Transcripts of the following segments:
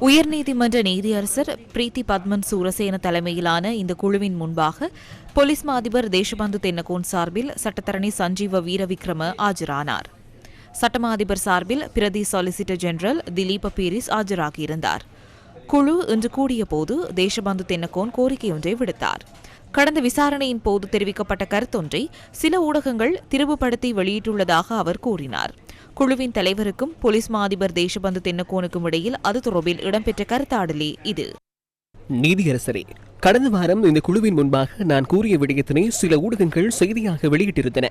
உயர்நீதிமன்ற நீதியரசர் பிரீத்தி பத்மன் சூரசேன தலைமையிலான இந்த குழுவின் முன்பாக போலீஸ் மா அதிபர் தேசபந்து தென்னகோன் சார்பில் சட்டத்தரணி சஞ்சீவ வீரவிக்ரம ஆஜரானார். சட்டமா அதிபர் சார்பில் பிரதி சாலிசிட்டர் ஜெனரல் திலீப பீரிஸ் ஆஜராகியிருந்தார். குழு இன்று கூடிய போது தேசபந்து தென்னகோன் கோரிக்கையொன்றை விடுத்தார். கடந்த விசாரணையின் போது தெரிவிக்கப்பட்ட கருத்தொன்றை சில ஊடகங்கள் திரிவுபடுத்தி வெளியிட்டுள்ளதாக அவர் கூறினார். குழுவின் தலைவருக்கும் போலீஸ் மா அதிபர் தேசபந்து தென்னக்கோனுக்கும் இடையில் அது தொடர்பில் இடம்பெற்ற கருத்தாடலே இது. நீதியரசரே கடந்த வாரம் இந்த குழுவின் முன்பாக நான் கூறிய விடயத்தினை சில ஊடகங்கள் செய்தியாக வெளியிட்டிருந்தன.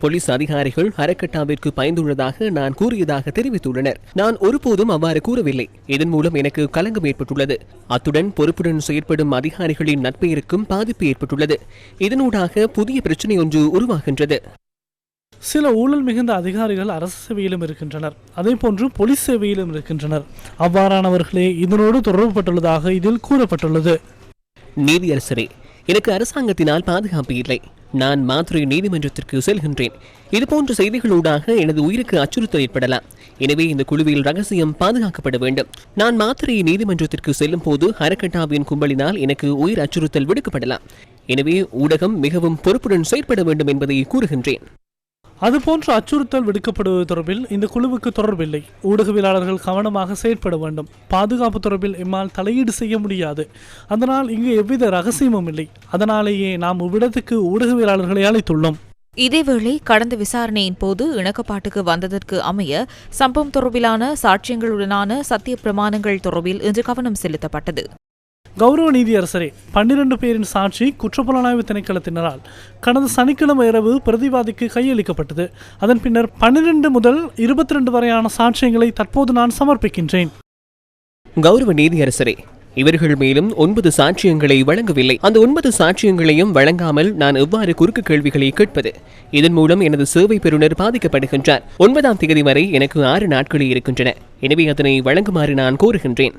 போலீஸ் அதிகாரிகள் அறக்கட்டாவிற்கு பயந்துள்ளதாக நான் கூறியதாக தெரிவித்துள்ளனர். நான் ஒருபோதும் அவ்வாறு கூறவில்லை. இதன் மூலம் எனக்கு கலங்கம் ஏற்பட்டுள்ளது. அத்துடன் பொறுப்புடன் செயற்படும் அதிகாரிகளின் நட்பெயருக்கும் பாதிப்பு ஏற்பட்டுள்ளது. இதனூடாக புதிய பிரச்சனை ஒன்று உருவாகின்றது. சில ஊழல் மிகுந்த அதிகாரிகள் அரசு சேவையிலும் இருக்கின்றனர். அதே போன்று போலீஸ் சேவையிலும் இருக்கின்றனர். அவ்வாறானவர்களே இதனோடு தொடர்புபட்டுள்ளதாக இதில் கூறப்பட்டுள்ளது. நீதியரசரே எனக்கு அரசாங்கத்தினால் பாதுகாப்பு இல்லை. நான் மாத்திரை நீதிமன்றத்திற்கு செல்கின்றேன். இதுபோன்ற செய்திகளூடாக எனது உயிருக்கு அச்சுறுத்தல் ஏற்படலாம். எனவே இந்த குழுவில் ரகசியம் பாதுகாக்கப்பட வேண்டும். நான் மாத்திரை நீதிமன்றத்திற்கு செல்லும் போது ஹரகட்டாவின் கும்பலினால் எனக்கு உயிர் அச்சுறுத்தல் விடுக்கப்படலாம். எனவே ஊடகம் மிகவும் பொறுப்புடன் செயற்பட வேண்டும் என்பதை கூறுகின்றேன். அதுபோன்ற அச்சுறுத்தல் விடுக்கப்படுவது தொடர்பில் இந்த குழுவுக்கு தொடர்பில்லை. ஊடகவியலாளர்கள் கவனமாக செயற்பட வேண்டும். பாதுகாப்பு தொடர்பில் எம்மால் தலையீடு செய்ய முடியாது. அதனால் இங்கு எவ்வித ரகசியமும் இல்லை. அதனாலேயே நாம் இவ்விடத்துக்கு ஊடகவியலாளர்களை அழைத்துள்ளோம். இதேவேளை கடந்த விசாரணையின் போது இணக்கப்பாட்டுக்கு வந்ததற்கு அமைய சம்பவம் தொடர்பிலான சாட்சியங்களுடனான சத்திய பிரமாணங்கள் தொடர்பில் இன்று கவனம் செலுத்தப்பட்டது. கௌரவ நீதியரசரே பன்னிரண்டு பேரின் சாட்சி குற்றப்புலனாய்வு திணைக்களத்தினரால் கடந்த சனிக்கிழமை இரவு பிரதிவாதிக்கு கையளிக்கப்பட்டது. அதன் பின்னர் பன்னிரண்டு முதல் இருபத்தி ரெண்டு வரையான சாட்சியங்களை தற்போது நான் சமர்ப்பிக்கின்றேன். கௌரவ நீதியரசரே இவர்கள் மேலும் ஒன்பது சாட்சியங்களை வழங்கவில்லை. அந்த ஒன்பது சாட்சியங்களையும் வழங்காமல் நான் எவ்வாறு குறுக்கு கேள்விகளை கேட்பது? இதன் மூலம் எனது சேவை பெறுநர் பாதிக்கப்படுகின்றார். ஒன்பதாம் தேதி வரை எனக்கு ஆறு நாட்களே இருக்கின்றன. எனவே அதனை வழங்குமாறு நான் கோருகின்றேன்.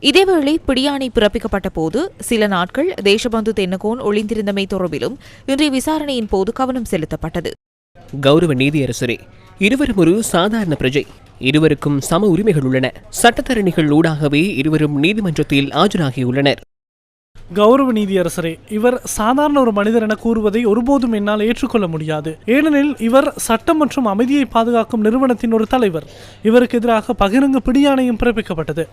இதேவேளை பிடியாணை பிறப்பிக்கப்பட்ட போது சில நாட்கள் தேசபந்து தென்னகோன் ஒளிந்திருந்தமை தொடர்பிலும் இன்றைய விசாரணையின் போது கவனம் செலுத்தப்பட்டது. கௌரவ நீதியரசரே இருவரும் ஒரு சாதாரண பிரஜை. இருவருக்கும் சம உரிமைகள் உள்ளன. சட்டத்தரணிகள் ஊடாகவே இருவரும் நீதிமன்றத்தில் ஆஜராகியுள்ளனர். கௌரவ நீதியரசரே இவர் சாதாரண ஒரு மனிதர் என கூறுவதை ஒருபோதும் என்னால் ஏற்றுக்கொள்ள முடியாது. ஏனெனில் இவர் சட்டம் மற்றும் அமைதியை பாதுகாக்கும் நிறுவனத்தின் ஒரு தலைவர். இவருக்கு எதிராக பகிரங்க பிடியாணையும் பிறப்பிக்கப்பட்டது.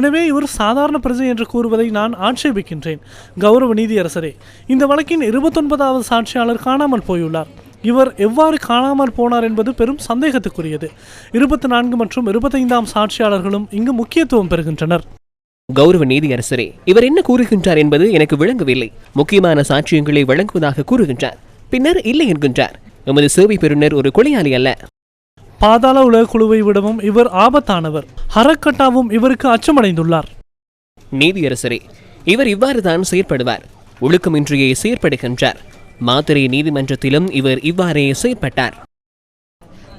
எனவே இவர் சாதாரண பிரஜை என்று கூறுவதை நான் ஆட்சேபிக்கின்றேன். கௌரவ நீதியரசரே இந்த வழக்கின் இருபத்தொன்பதாவது சாட்சியாளர் காணாமல் போயுள்ளார். இவர் எவ்வாறு காணாமல் போனார் என்பது பெரும் சந்தேகத்துக்குரியது. இருபத்தி நான்கு மற்றும் இருபத்தைந்தாம் சாட்சியாளர்களும் இங்கு முக்கியத்துவம் பெறுகின்றனர். கௌரவ நீதியரசரே இவர் என்ன கூறுகின்றார் என்பது எனக்கு விளங்கவில்லை. முக்கியமான சாட்சியங்களை வழங்குவதாக கூறுகின்றார். பின்னர் இல்லை என்கின்றார். எமது சேவை பெறுநர் ஒரு கொலையாளி அல்ல. பாதாள உலக குழுவை விடவும் இவர் ஆபத்தானவர். ஹரக்கட்டாவும் இவருக்கு அச்சமடைந்துள்ளார். நீதியரசரே இவர் இவ்வாறுதான் செயற்படுவார். ஒழுக்கமின்றியே செயற்படுகின்றார். மாத்திரை நீதிமன்றத்திலும் இவர் இவ்வாறே செயற்பட்டார்.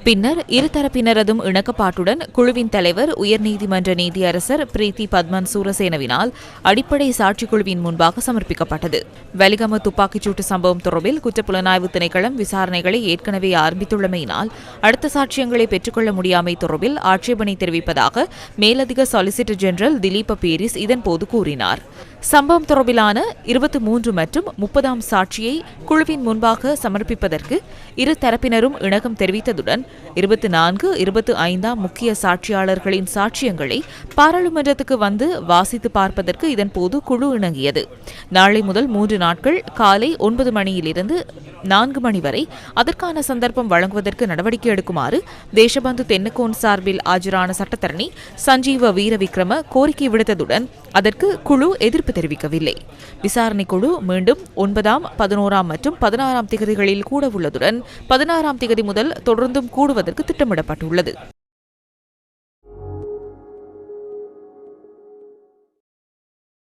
பின்னர் இருதரப்பினரதும் இணக்கப்பாட்டுடன் குழுவின் தலைவர் உயர்நீதிமன்ற நீதியரசர் பிரீத்தி பத்மன் சூரசேனவினால் அடிப்படை சாட்சிக்குழுவின் முன்பாக சமர்ப்பிக்கப்பட்டது. வலிகம துப்பாக்கிச்சூட்டு சம்பவம் தொடர்பில் குற்றப்புலனாய்வு திணைக்களம் விசாரணைகளை ஏற்கனவே ஆரம்பித்துள்ளமையினால் அடுத்த சாட்சியங்களை பெற்றுக்கொள்ள முடியாமை தொடர்பில் ஆட்சேபனை தெரிவிப்பதாக மேலதிக சாலிசிட்டர் ஜெனரல் திலீப பேரிஸ் இதன்போது கூறினார். சம்பவம் தொடர்பிலான இருபத்தி மூன்று மற்றும் முப்பதாம் சாட்சியை குழுவின் முன்பாக சமர்ப்பிப்பதற்கு இரு தரப்பினரும் இணக்கம் தெரிவித்ததுடன் இருபத்தி நான்கு இருபத்தி ஐந்தாம் முக்கிய சாட்சியாளர்களின் சாட்சியங்களை பாராளுமன்றத்துக்கு வந்து வாசித்து பார்ப்பதற்கு இதன்போது குழு இணங்கியது. நாளை முதல் மூன்று நாட்கள் காலை ஒன்பது மணியிலிருந்து நான்கு மணி வரை அதற்கான சந்தர்ப்பம் வழங்குவதற்கு நடவடிக்கை எடுக்குமாறு தேசபந்து தென்னக்கோன் சார்பில் ஆஜரான சட்டத்தரணி சஞ்சீவ வீரவிக்ரம கோரிக்கை விடுத்ததுடன் அதற்கு குழு எதிர்ப்பு தெரிவிக்கவில்லை. விசாரணை குழு மீண்டும் ஒன்பதாம் பதினோராம் மற்றும் பதினாறாம் திகதிகளில் கூட உள்ளதுடன் பதினாறாம் திகதி முதல் தொடர்ந்தும் கூடுவதற்கு திட்டமிடப்பட்டுள்ளது.